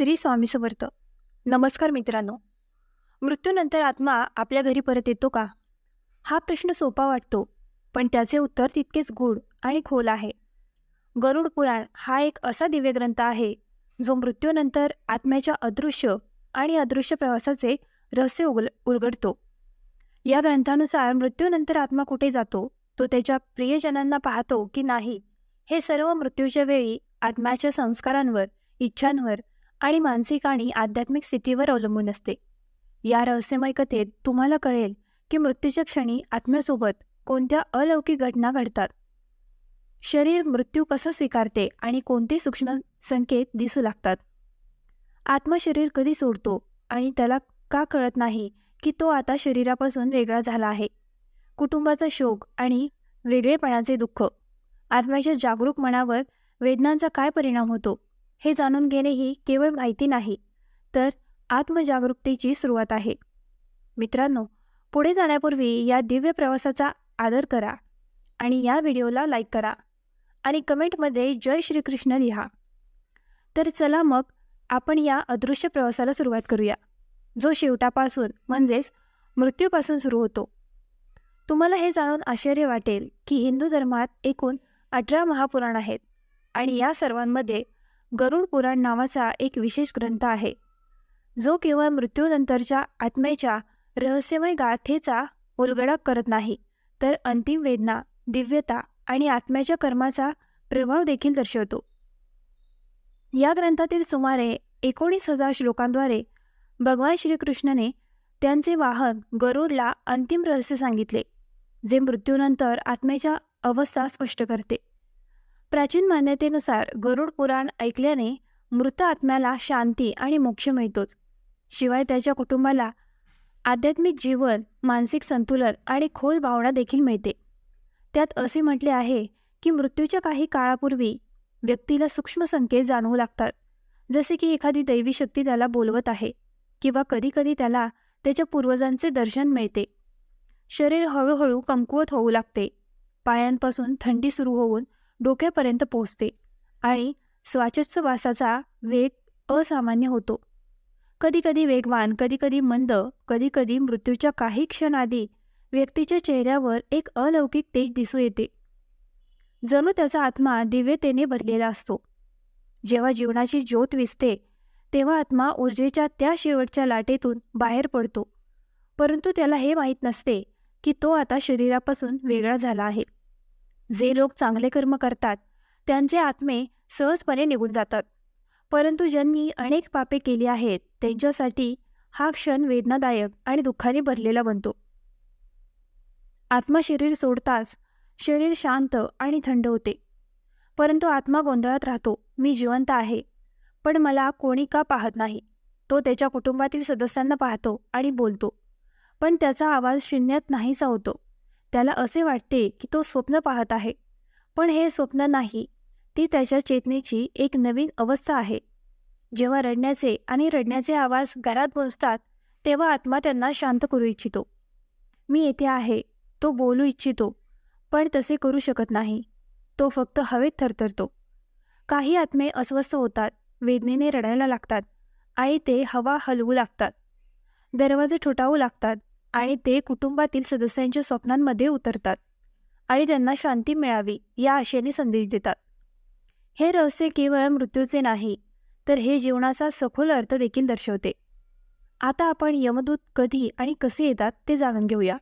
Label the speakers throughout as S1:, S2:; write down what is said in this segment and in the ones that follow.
S1: श्री स्वामी समर्थ. नमस्कार मित्रांनो. मृत्यूनंतर आत्मा आपल्या घरी परत येतो का? हा प्रश्न सोपा वाटतो पण त्याचे उत्तर तितकेच गूढ आणि खोल आहे. गरुड पुराण हा एक असा दिव्य ग्रंथ आहे जो मृत्यूनंतर आत्म्याच्या अदृश्य आणि अदृश्य प्रवासाचे रहस्य उघल उलगडतो. या ग्रंथानुसार मृत्यूनंतर आत्मा कुठे जातो तो त्याच्या प्रियजनांना पाहतो की नाही हे सर्व मृत्यूच्या वेळी आत्म्याच्या संस्कारांवर इच्छांवर आणि मानसिक आणि आध्यात्मिक स्थितीवर अवलंबून असते. या रहस्यमय कथेत तुम्हाला कळेल की मृत्यूच्या क्षणी आत्म्यासोबत कोणत्या अलौकिक घटना घडतात. शरीर मृत्यू कसं स्वीकारते आणि कोणते सूक्ष्म संकेत दिसू लागतात. आत्मा शरीर कधी सोडतो आणि त्याला का कळत नाही की तो आता शरीरापासून वेगळा झाला आहे. कुटुंबाचा शोक आणि वेगळेपणाचे दुःख. आत्म्याच्या जागरूक मनावर वेदनांचा काय परिणाम होतो? हे जाणून घेणे ही केवळ माहिती नाही तर आत्मजागरूकतेची सुरुवात आहे. मित्रांनो पुढे जाण्यापूर्वी या दिव्य प्रवासाचा आदर करा आणि या व्हिडिओला लाईक करा आणि कमेंटमध्ये जय श्रीकृष्ण लिहा. तर चला मग आपण या अदृश्य प्रवासाला सुरुवात करूया जो शेवटापासून म्हणजेच मृत्यूपासून सुरू होतो. तुम्हाला हे जाणून आश्चर्य वाटेल की हिंदू धर्मात एकूण अठरा महापुराण आहेत आणि या सर्वांमध्ये गरुड पुराण नावाचा एक विशेष ग्रंथ आहे. जो केवळ मृत्यूनंतरच्या आत्म्याच्या रहस्यमय गाथेचा उलगडा करत नाही तर अंतिम वेदना दिव्यता आणि आत्म्याच्या कर्माचा प्रभाव देखील दर्शवतो. या ग्रंथातील सुमारे एकोणीस हजार श्लोकांद्वारे भगवान श्रीकृष्णाने त्यांचे वाहक गरुडला अंतिम रहस्य सांगितले जे मृत्यूनंतर आत्म्याच्या अवस्था स्पष्ट करते. प्राचीन मान्यतेनुसार गरुड पुराण ऐकल्याने मृत आत्म्याला शांती आणि मोक्ष मिळतोच. शिवाय त्याच्या कुटुंबाला आध्यात्मिक जीवन मानसिक संतुलन आणि खोल भावना देखील मिळते. त्यात असे म्हटले आहे की मृत्यूच्या काही काळापूर्वी व्यक्तीला सूक्ष्म संकेत जाणवू लागतात. जसे की एखादी दैवी शक्ती त्याला बोलवत आहे किंवा कधीकधी त्याला त्याच्या पूर्वजांचे दर्शन मिळते. शरीर हळूहळू कमकुवत होऊ लागते. पायांपासून थंडी सुरू होऊन डोक्यापर्यंत पोहोचते आणि श्वासोच्छवासाचा वेग असामान्य होतो. कधीकधी वेगवान कधीकधी मंद कधीकधी मृत्यूच्या काही क्षण आधी व्यक्तीच्या चेहऱ्यावर एक अलौकिक तेज दिसू येते. जणू त्याचा आत्मा दिव्यतेने भरलेला असतो. जेव्हा जीवनाची ज्योत विसते तेव्हा आत्मा ऊर्जेच्या त्या शेवटच्या लाटेतून बाहेर पडतो. परंतु त्याला हे माहीत नसते की तो आता शरीरापासून वेगळा झाला आहे. जे लोक चांगले कर्म करतात त्यांचे आत्मे सहजपणे निघून जातात. परंतु ज्यांनी अनेक पापे केली आहेत त्यांच्यासाठी हा क्षण वेदनादायक आणि दुःखाने भरलेला बनतो. आत्मा शरीर सोडताच शरीर शांत आणि थंड होते. परंतु आत्मा गोंधळात राहतो मी जिवंत आहे पण मला कोणी का पाहत नाही? तो त्याच्या कुटुंबातील सदस्यांना पाहतो आणि बोलतो. पण त्याचा आवाज शून्यात नाहीसा होतो. त्याला असे वाटते की तो स्वप्न पाहत आहे. पण हे स्वप्न नाही. ती त्याच्या चेतनेची एक नवीन अवस्था आहे. जेव्हा रडण्याचे आणि रडण्याचे आवाज घरात गुंजतात तेव्हा आत्मा त्यांना शांत करू इच्छितो. मी येथे आहे तो बोलू इच्छितो पण तसे करू शकत नाही. तो फक्त हवेत थरथरतो. काही आत्मे अस्वस्थ होतात वेदनेने रडायला लागतात आणि ते हवा हलवू लागतात. दरवाजे ठोठावू लागतात. आणि ते कुटुंबातील सदस्यांच्या स्वप्नांमध्ये उतरतात आणि त्यांना शांती मिळावी या आशेने संदेश देतात. हे रहस्य केवळ मृत्यूचे नाही तर हे जीवनाचा सखोल अर्थ देखील दर्शवते. आता आपण यमदूत कधी आणि कसे येतात ते जाणून घेऊया.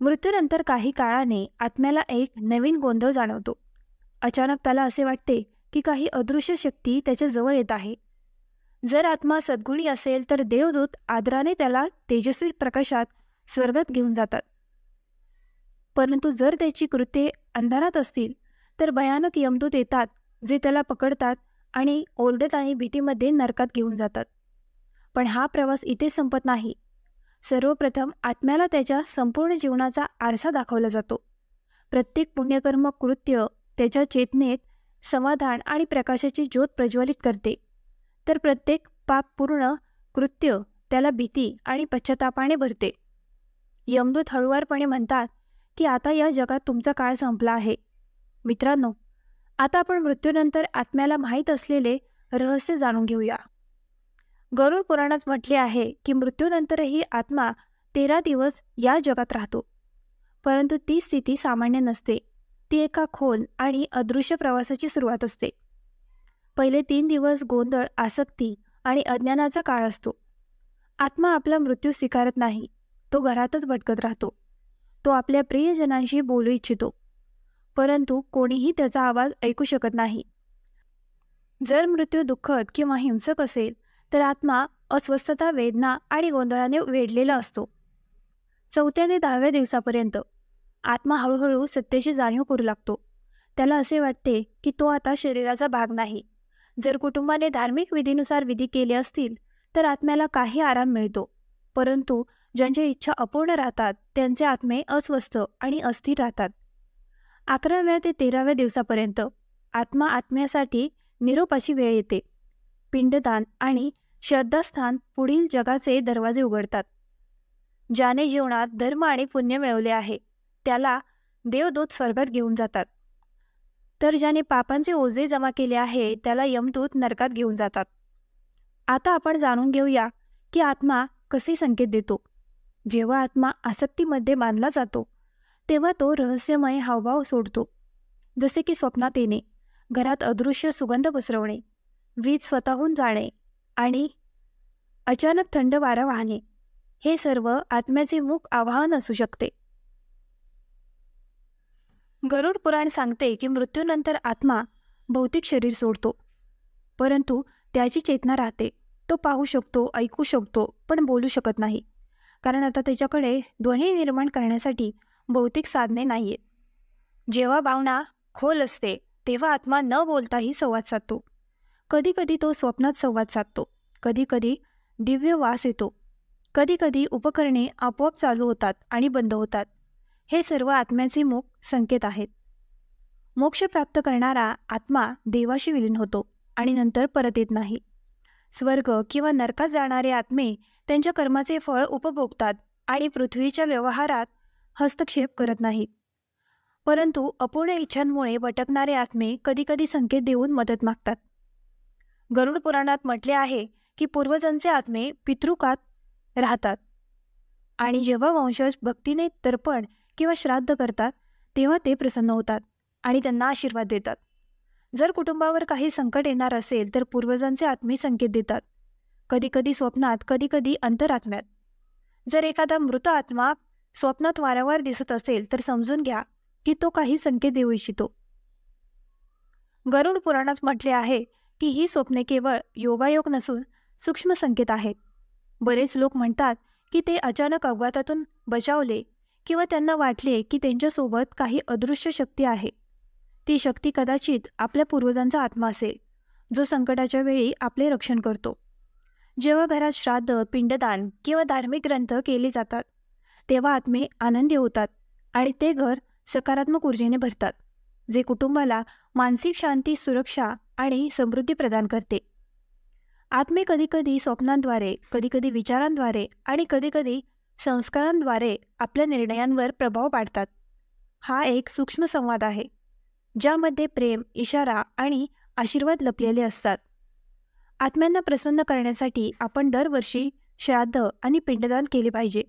S1: मृत्यूनंतर काही काळाने आत्म्याला एक नवीन गोंधळ जाणवतो. अचानक त्याला असे वाटते की काही अदृश्य शक्ती त्याच्याजवळ येत आहे. जर आत्मा सद्गुणी असेल तर देवदूत आदराने त्याला तेजस्वी प्रकाशात स्वर्गात घेऊन जातात. परंतु जर त्याची कृत्ये अंधारात असतील तर भयानक यमदूत येतात जे त्याला पकडतात आणि ओरडत आणि भीतीमध्ये नरकात घेऊन जातात. पण हा प्रवास इथे संपत नाही. सर्वप्रथम आत्म्याला त्याच्या संपूर्ण जीवनाचा आरसा दाखवला जातो. प्रत्येक पुण्यकर्म कृत्य त्याच्या चेतनेत समाधान आणि प्रकाशाची ज्योत प्रज्वलित करते. तर प्रत्येक पापपूर्ण कृत्य त्याला भीती आणि पश्चातापाने भरते. यमदूत हळुवारपणे म्हणतात की आता या जगात तुमचा काळ संपला आहे. मित्रांनो आता आपण मृत्यूनंतर आत्म्याला माहीत असलेले रहस्य जाणून घेऊया. गरुड पुराणात म्हटले आहे की मृत्यूनंतरही आत्मा तेरा दिवस या जगात राहतो. परंतु ती स्थिती सामान्य नसते. ती एका खोल आणि अदृश्य प्रवासाची सुरुवात असते. पहिले तीन दिवस गोंधळ आसक्ती आणि अज्ञानाचा काळ असतो. आत्मा आपला मृत्यू स्वीकारत नाही तो घरातच भटकत राहतो. तो आपल्या प्रियजनांशी बोलू इच्छितो. परंतु कोणीही त्याचा आवाज ऐकू शकत नाही. जर मृत्यू दुःखद किंवा हिंसक असेल तर आत्मा अस्वस्थता वेदना आणि गोंधळाने वेढलेला असतो. चौथ्या ते दहाव्या दिवसापर्यंत आत्मा हळूहळू सत्तेची जाणीव करू लागतो. त्याला असे वाटते की तो आता शरीराचा भाग नाही. जर कुटुंबाने धार्मिक विधीनुसार विधी केले असतील तर आत्म्याला काही आराम मिळतो. परंतु ज्यांच्या इच्छा अपूर्ण राहतात त्यांचे आत्मे अस्वस्थ आणि अस्थिर राहतात. अकराव्या ते तेराव्या दिवसापर्यंत आत्मा आत्म्यासाठी निरोपाची वेळ येते. पिंडदान आणि श्रद्धास्थान पुढील जगाचे दरवाजे उघडतात. ज्याने जीवनात धर्म आणि पुण्य मिळवले आहे त्याला देवदूत स्वर्गात घेऊन जातात. तर ज्याने पापांचे ओझे जमा केले आहे त्याला यमदूत नरकात घेऊन जातात. आता आपण जाणून घेऊया की आत्मा कसे संकेत देतो. जेव्हा आत्मा आसक्तीमध्ये बांधला जातो तेव्हा तो रहस्यमय हावभाव सोडतो. जसे की स्वप्नात येणे घरात अदृश्य सुगंध पसरवणे वीज स्वतःहून जाणे आणि अचानक थंड वारा वाहणे हे सर्व आत्म्याचे मुख आवाहन असू शकते. गरुड पुराण सांगते की मृत्यूनंतर आत्मा भौतिक शरीर सोडतो. परंतु त्याची चेतना राहते. तो पाहू शकतो ऐकू शकतो पण बोलू शकत नाही. कारण आता त्याच्याकडे ध्वनी निर्माण करण्यासाठी भौतिक साधने नाही आहेत जेव्हा भावना खोल असते तेव्हा आत्मा न बोलताही संवाद साधतो. कधीकधी तो स्वप्नात संवाद साधतो. कधीकधी दिव्य वास येतो. कधीकधी उपकरणे आपोआप चालू होतात आणि बंद होतात. हे सर्व आत्म्याचे मुख संकेत आहेत. मोक्ष प्राप्त करणारा आत्मा देवाशी विलीन होतो आणि नंतर परत येत नाही. स्वर्ग किंवा नरकात जाणारे आत्मे त्यांच्या कर्माचे फळ उपभोगतात आणि पृथ्वीच्या व्यवहारात हस्तक्षेप करत नाहीत. परंतु अपूर्ण इच्छांमुळे भटकणारे आत्मे कधीकधी संकेत देऊन मदत मागतात. गरुड पुराणात म्हटले आहे की पूर्वजांचे आत्मे पितृकात राहतात. आणि जेव्हा वंशज भक्तीने तर्पण किंवा श्राद्ध करतात तेव्हा ते प्रसन्न होतात आणि त्यांना आशीर्वाद देतात. जर कुटुंबावर काही संकट येणार असेल तर पूर्वजांचे आत्मे संकेत देतात. कधीकधी स्वप्नात कधीकधी अंतरात्म्यात. जर एखादा मृत आत्मा स्वप्नात वारंवार दिसत असेल तर समजून घ्या की तो काही संकेत देऊ इच्छितो. गरुड पुराणात म्हटले आहे की ही स्वप्ने केवळ योगायोग नसून सूक्ष्म संकेत आहेत. बरेच लोक म्हणतात की ते अचानक अपघातातून बचावले किंवा त्यांना वाटले की त्यांच्यासोबत काही अदृश्य शक्ती आहे. ती शक्ती कदाचित आपल्या पूर्वजांचा आत्मा असेल जो संकटाच्या वेळी आपले रक्षण करतो. जेव्हा घरात श्राद्ध पिंडदान किंवा धार्मिक ग्रंथ केले जातात तेव्हा आत्मे आनंदी होतात आणि ते घर सकारात्मक ऊर्जेने भरतात जे कुटुंबाला मानसिक शांती सुरक्षा आणि समृद्धी प्रदान करते. आत्मे कधीकधी स्वप्नांद्वारे कधीकधी विचारांद्वारे आणि कधीकधी संस्कारांद्वारे आपल्या निर्णयांवर प्रभाव पाडतात. हा एक सूक्ष्म संवाद आहे ज्यामध्ये प्रेम इशारा आणि आशीर्वाद लपलेले असतात. आत्म्यांना प्रसन्न करण्यासाठी आपण दरवर्षी श्राद्ध आणि पिंडदान केले पाहिजे.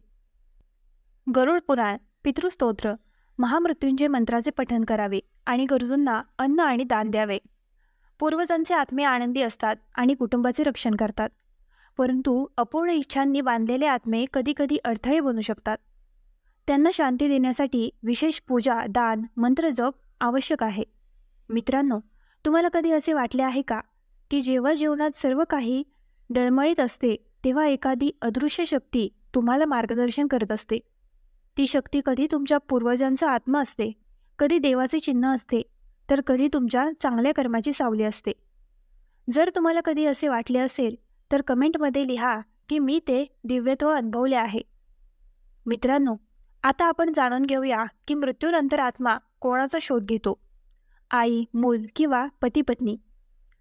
S1: गरुड पुराण पितृस्तोत्र महामृत्युंजय मंत्राचे पठण करावे आणि गरजूंना अन्न आणि दान द्यावे. पूर्वजांचे आत्मे आनंदी असतात आणि कुटुंबाचे रक्षण करतात. परंतु अपूर्ण इच्छांनी बांधलेले आत्मे कधीकधी अडथळे बनू शकतात. त्यांना शांती देण्यासाठी विशेष पूजा दान मंत्रजप आवश्यक आहे. मित्रांनो तुम्हाला कधी असे वाटले आहे का की जेव्हा जीवनात सर्व काही डळमळीत असते तेव्हा एखादी अदृश्य शक्ती तुम्हाला मार्गदर्शन करत असते? ती शक्ती कधी तुमच्या पूर्वजांचा आत्मा असते कधी देवाचे चिन्ह असते तर कधी तुमच्या चांगल्या कर्माची सावली असते. जर तुम्हाला कधी असे वाटले असेल तर कमेंटमध्ये लिहा की मी ते दिव्यत्व अनुभवले आहे. मित्रांनो आता आपण जाणून घेऊया की मृत्यूनंतर आत्मा कोणाचा शोध घेतो? आई मूल किंवा पती पत्नी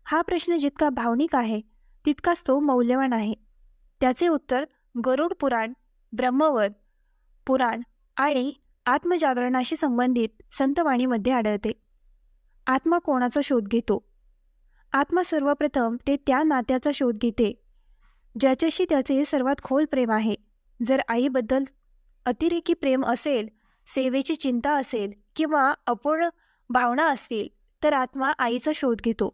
S1: हा प्रश्न जितका भावनिक आहे तितकाच तो मौल्यवान आहे. त्याचे उत्तर गरुड पुराण ब्रह्मवर पुराण आणि आत्मजागरणाशी संबंधित संतवाणीमध्ये आढळते. आत्मा कोणाचा शोध घेतो? आत्मा सर्वप्रथम ते त्या नात्याचा शोध घेते ज्याच्याशी त्याचे सर्वात खोल प्रेम आहे. जर आईबद्दल अतिरेकी प्रेम असेल सेवेची चिंता असेल किंवा अपूर्ण भावना असतील तर आत्मा आईचा शोध घेतो.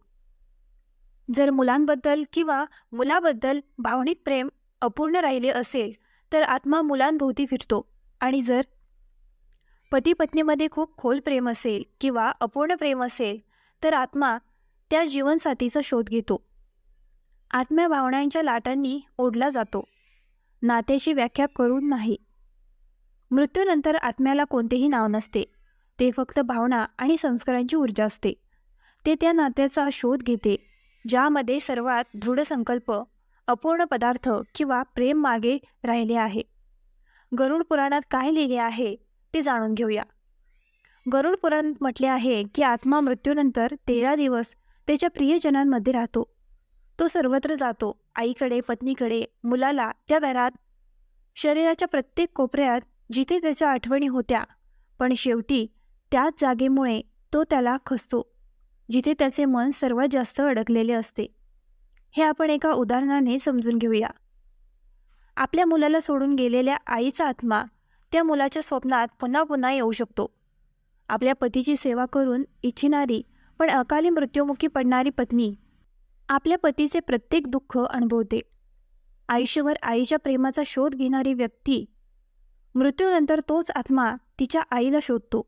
S1: जर मुलांबद्दल किंवा मुलाबद्दल भावनिक प्रेम अपूर्ण राहिले असेल तर आत्मा मुलांभोवती फिरतो. आणि जर पती पत्नीमध्ये खूप खोल प्रेम असेल किंवा अपूर्ण प्रेम असेल तर आत्मा त्या जीवनसाथीचा शोध घेतो. आत्म्या भावनांच्या लाटांनी ओढला जातो. नात्याची व्याख्या करून नाही. मृत्यूनंतर आत्म्याला कोणतेही नाव नसते. ते फक्त भावना आणि संस्कारांची ऊर्जा असते. ते त्या नात्याचा शोध घेते ज्यामध्ये सर्वात दृढ संकल्प अपूर्ण पदार्थ किंवा प्रेम मागे राहिले आहे. गरुड पुराणात काय लिहिले आहे ते जाणून घेऊया. गरुड पुराणात म्हटले आहे की आत्मा मृत्यूनंतर तेरा दिवस त्याच्या प्रियजनांमध्ये राहतो. तो सर्वत्र जातो. आईकडे पत्नीकडे मुलाला त्या घरात. शरीराच्या प्रत्येक कोपऱ्यात जिथे त्याच्या आठवणी होत्या. पण शेवटी त्याच जागेमुळे तो त्याला खसतो जिथे त्याचे मन सर्वात जास्त अडकलेले असते. हे आपण एका उदाहरणाने समजून घेऊया. आपल्या मुलाला सोडून गेलेल्या आईचा आत्मा त्या मुलाच्या स्वप्नात पुन्हा पुन्हा येऊ शकतो. आपल्या पतीची सेवा करून इच्छिणारी पण अकाली मृत्युमुखी पडणारी पत्नी आपल्या पतीचे प्रत्येक दुःख अनुभवते. आयुष्यभर आईच्या प्रेमाचा शोध घेणारी व्यक्ती मृत्यूनंतर तोच आत्मा तिच्या आईला शोधतो.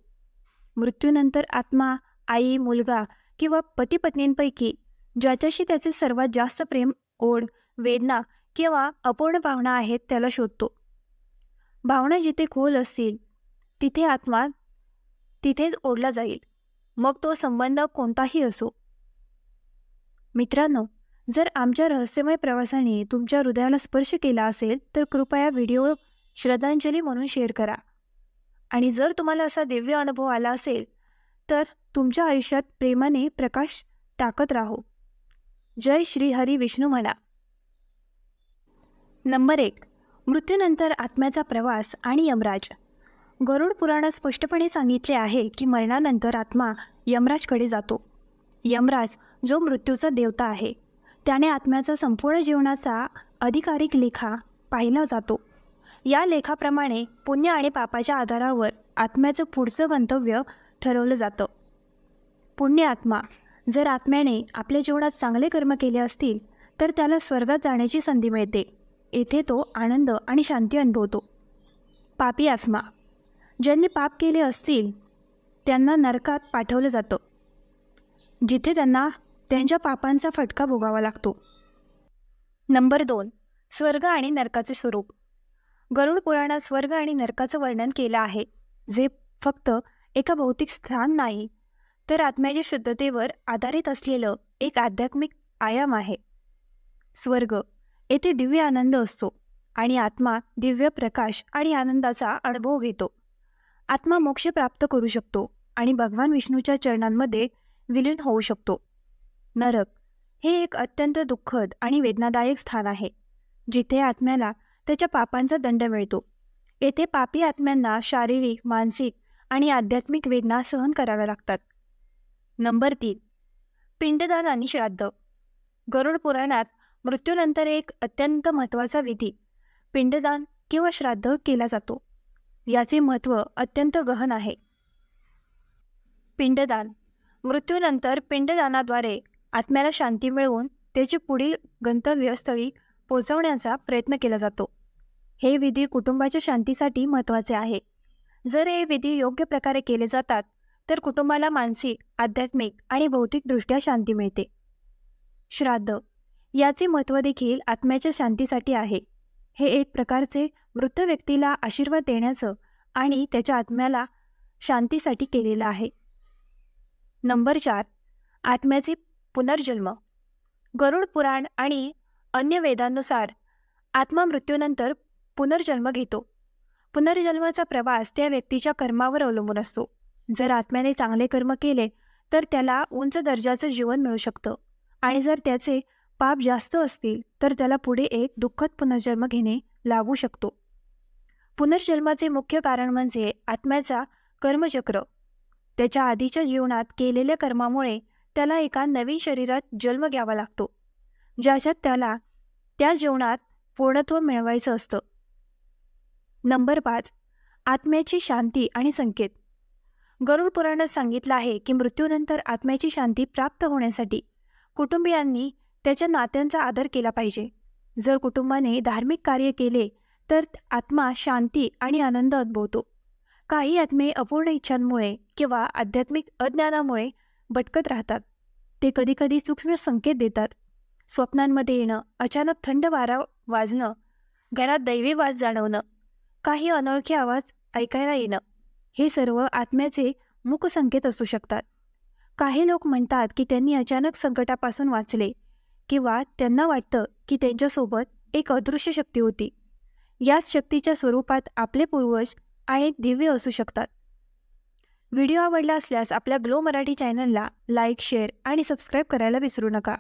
S1: मृत्यूनंतर आत्मा आई मुलगा किंवा पतीपत्नींपैकी ज्याच्याशी त्याचे सर्वात जास्त प्रेम ओढ वेदना किंवा अपूर्ण भावना आहेत त्याला शोधतो. भावना जिथे खोल असतील तिथे आत्मा तिथेच ओढला जाईल. मग तो संबंध कोणताही असो. मित्रांनो जर आमच्या रहस्यमय प्रवासाने तुमच्या हृदयाला स्पर्श केला असेल तर कृपया व्हिडिओ श्रद्धांजली म्हणून शेअर करा. आणि जर तुम्हाला असा दिव्य अनुभव आला असेल तर तुमच्या आयुष्यात प्रेमाने प्रकाश टाकत राहो. जय श्री हरी विष्णू म्हणा. नंबर एक मृत्यूनंतर आत्म्याचा प्रवास आणि यमराज. गरुड पुराणात स्पष्टपणे सांगितले आहे की मरणानंतर आत्मा यमराजकडे जातो. यमराज जो मृत्यूचा देवता आहे त्याने आत्म्याचा संपूर्ण जीवनाचा अधिकारिक लेखा पाहिला जातो. या लेखाप्रमाणे पुण्य आणि पापाच्या आधारावर आत्म्याचं पुढचं गंतव्य ठरवलं जातं. पुण्य आत्मा जर आत्म्याने आपल्या जीवनात चांगले कर्म केले असतील तर त्याला स्वर्गात जाण्याची संधी मिळते. येथे तो आनंद आणि शांती अनुभवतो. पापी आत्मा ज्यांनी पाप केले असतील त्यांना नरकात पाठवलं जातं. जिथे त्यांना त्यांच्या पापांचा फटका भोगावा लागतो. नंबर दोन. स्वर्ग आणि नरकाचे स्वरूप. गरुड पुराणात स्वर्ग आणि नरकाचं वर्णन केलं आहे जे फक्त एका भौतिक स्थान नाही तर आत्म्याच्या शुद्धतेवर आधारित असलेलं एक आध्यात्मिक आयाम आहे. स्वर्ग येथे दिव्य आनंद असतो आणि आत्मा दिव्य प्रकाश आणि आनंदाचा अनुभव घेतो. आत्मा मोक्ष प्राप्त करू शकतो आणि भगवान विष्णूच्या चरणांमध्ये विलीन होऊ शकतो. नरक हे एक अत्यंत दुःखद आणि वेदनादायक स्थान आहे जिथे आत्म्याला त्याच्या पापांचा दंड मिळतो. येथे पापी आत्म्यांना शारीरिक मानसिक आणि आध्यात्मिक वेदना सहन कराव्या लागतात. नंबर तीन. पिंडदान आणि श्राद्ध. गरुड पुराणात मृत्यूनंतर एक अत्यंत महत्त्वाचा विधी पिंडदान किंवा श्राद्ध केला जातो. याचे महत्त्व अत्यंत गहन आहे. पिंडदान. मृत्यूनंतर पिंडदानाद्वारे आत्म्याला शांती मिळवून त्याचे पुढील गंतव्यस्थळी पोचवण्याचा प्रयत्न केला जातो. हे विधी कुटुंबाच्या शांतीसाठी महत्त्वाचे आहे. जर हे विधी योग्य प्रकारे केले जातात तर कुटुंबाला मानसिक आध्यात्मिक आणि भौतिकदृष्ट्या शांती मिळते. श्राद्ध. याचे महत्त्व देखील आत्म्याच्या शांतीसाठी आहे. हे एक प्रकारचे मृत व्यक्तीला आशीर्वाद देण्याचं आणि त्याच्या आत्म्याला शांतीसाठी केलेलं आहे. नंबर चार आत्म्याचे पुनर्जन्म. गरुड पुराण आणि अन्य वेदांनुसार आत्मा मृत्यूनंतर पुनर्जन्म घेतो. पुनर्जन्माचा प्रवास त्या व्यक्तीच्या कर्मावर अवलंबून असतो. जर आत्म्याने चांगले कर्म केले तर त्याला उंच दर्जाचं जीवन मिळू शकतं. आणि जर त्याचे पाप जास्त असतील तर त्याला पुढे एक दुःखद पुनर्जन्म घेणे लागू शकतो. पुनर्जन्माचे मुख्य कारण म्हणजे आत्म्याचा कर्मचक्र. त्याच्या आधीच्या जीवनात केलेल्या कर्मामुळे त्याला एका नवीन शरीरात जन्म घ्यावा लागतो ज्याच्यात त्याला त्या जीवनात पूर्णत्व मिळवायचं असतं. नंबर पाच आत्म्याची शांती आणि संकेत. गरुड पुराणात सांगितलं आहे की मृत्यूनंतर आत्म्याची शांती प्राप्त होण्यासाठी कुटुंबियांनी त्याच्या नात्यांचा आदर केला पाहिजे. जर कुटुंबाने धार्मिक कार्य केले तर आत्मा शांती आणि आनंद अनुभवतो. काही आत्मे अपूर्ण इच्छांमुळे किंवा आध्यात्मिक अज्ञानामुळे भटकत राहतात. ते कधीकधी सूक्ष्म संकेत देतात. स्वप्नांमध्ये येणं अचानक थंड वारा वाजणं घरात दैवी वाज जाणवणं काही अनोळखी आवाज ऐकायला येणं हे सर्व आत्म्याचे मूक संकेत असू शकतात. काही लोक म्हणतात की त्यांनी अचानक संकटापासून वाचले किंवा त्यांना वाटतं की त्यांच्यासोबत एक अदृश्य शक्ती होती. याच शक्तीच्या स्वरूपात आपले पूर्वज आणि दिव्य असू शकतात. व्हिडिओ आवडला असल्यास आपल्या ग्लो मराठी चॅनलला लाईक शेअर आणि सबस्क्राईब करायला विसरू नका.